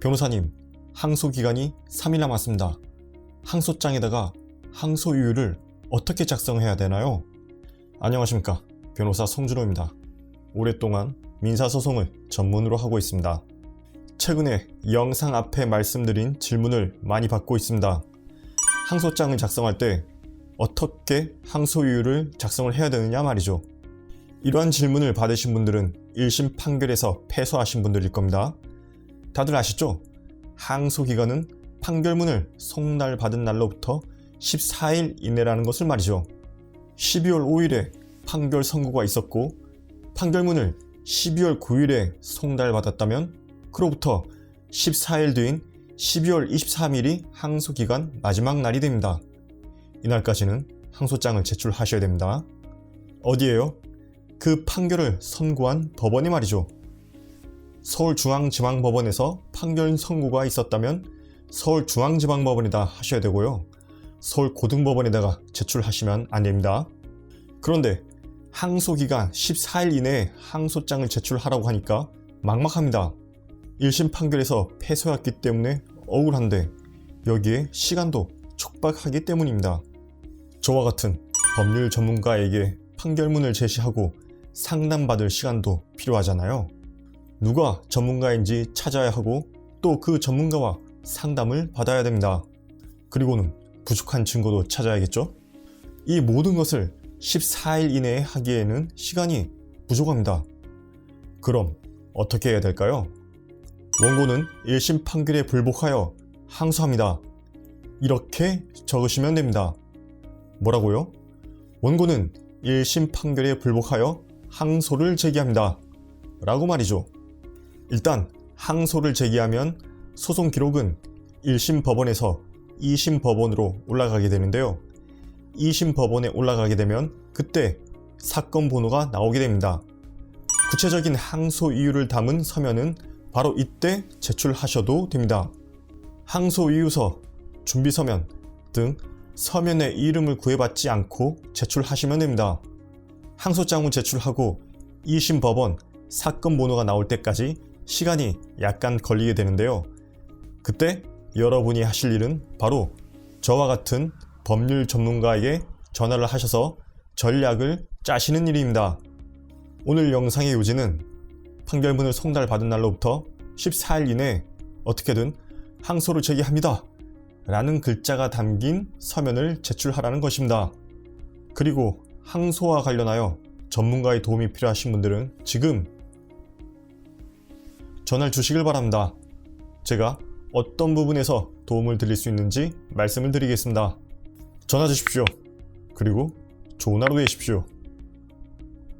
변호사님, 항소 기간이 3일 남았습니다. 항소장에다가 항소유율을 어떻게 작성해야 되나요? 안녕하십니까. 변호사 송준호입니다. 오랫동안 민사소송을 전문으로 하고 있습니다. 최근에 영상 앞에 말씀드린 질문을 많이 받고 있습니다. 항소장을 작성할 때 어떻게 항소유율을 작성을 해야 되느냐 말이죠. 이러한 질문을 받으신 분들은 1심 판결에서 패소하신 분들일 겁니다. 다들 아시죠? 항소 기간은 판결문을 송달받은 날로부터 14일 이내라는 것을 말이죠. 12월 5일에 판결 선고가 있었고 판결문을 12월 9일에 송달받았다면 그로부터 14일 뒤인 12월 23일이 항소 기간 마지막 날이 됩니다. 이날까지는 항소장을 제출하셔야 됩니다. 어디에요? 그 판결을 선고한 법원이 말이죠. 서울중앙지방법원에서 판결 선고가 있었다면 서울중앙지방법원에다 하셔야 되고요. 서울고등법원에다가 제출하시면 안 됩니다. 그런데 항소기간 14일 이내에 항소장을 제출하라고 하니까 막막합니다. 1심 판결에서 패소했기 때문에 억울한데 여기에 시간도 촉박하기 때문입니다. 저와 같은 법률 전문가에게 판결문을 제시하고 상담받을 시간도 필요하잖아요. 누가 전문가인지 찾아야 하고 또 그 전문가와 상담을 받아야 됩니다. 그리고는 부족한 증거도 찾아야겠죠? 이 모든 것을 14일 이내에 하기에는 시간이 부족합니다. 그럼 어떻게 해야 될까요? 원고는 1심 판결에 불복하여 항소합니다. 이렇게 적으시면 됩니다. 뭐라고요? 원고는 1심 판결에 불복하여 항소를 제기합니다. 라고 말이죠. 일단 항소를 제기하면 소송 기록은 1심 법원에서 2심 법원으로 올라가게 되는데요. 2심 법원에 올라가게 되면 그때 사건 번호가 나오게 됩니다. 구체적인 항소 이유를 담은 서면은 바로 이때 제출하셔도 됩니다. 항소 이유서, 준비 서면 등 서면의 이름을 구해받지 않고 제출하시면 됩니다. 항소장 후 제출하고 2심 법원 사건 번호가 나올 때까지 시간이 약간 걸리게 되는데요. 그때 여러분이 하실 일은 바로 저와 같은 법률 전문가에게 전화를 하셔서 전략을 짜시는 일입니다. 오늘 영상의 요지는 판결문을 송달받은 날로부터 14일 이내 어떻게든 항소를 제기합니다. 라는 글자가 담긴 서면을 제출하라는 것입니다. 그리고 항소와 관련하여 전문가의 도움이 필요하신 분들은 지금 전화를 주시길 바랍니다. 제가 어떤 부분에서 도움을 드릴 수 있는지 말씀을 드리겠습니다. 전화 주십시오. 그리고 좋은 하루 되십시오.